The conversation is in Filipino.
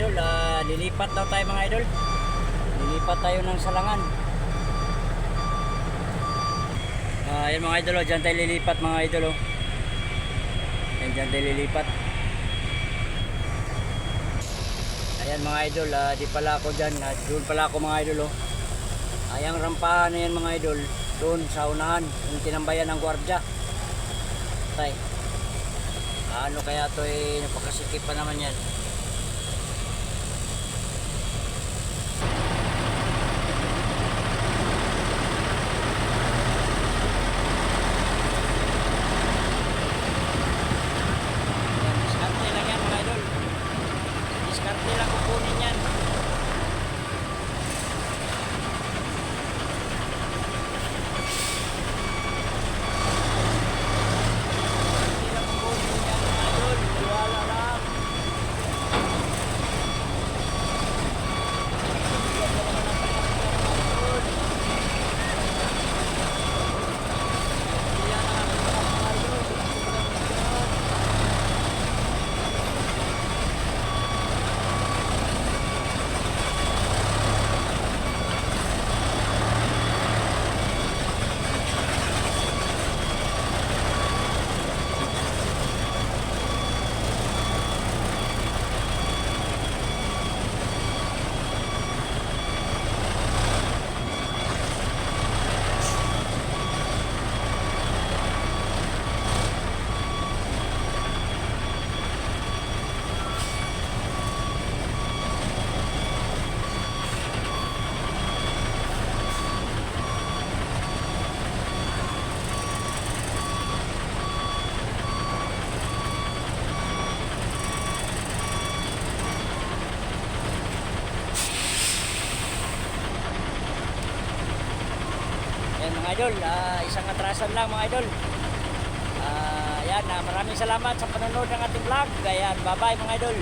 idol, ah, lilipat daw tayo mga idol. Lilipat tayo ng salangan. Ah, yan mga idol, oh, dyan tayo lilipat mga idol. Oh. Yan, dyan tayo lilipat. Ayan mga idol, ah, di pala ako dyan. Ah, doon pala ako mga idol. Oh. Ayang rampahan na yan mga idol. Doon sa unahan, yung tinambayan ng gwardya. Tay. Ano kaya to eh, napakasikip pa naman. Yan, mga idol, ah, isang atrasan lang mga idol. Ah, yan, ah, maraming salamat sa panonood ng ating vlog. Ayan, bye-bye mga idol.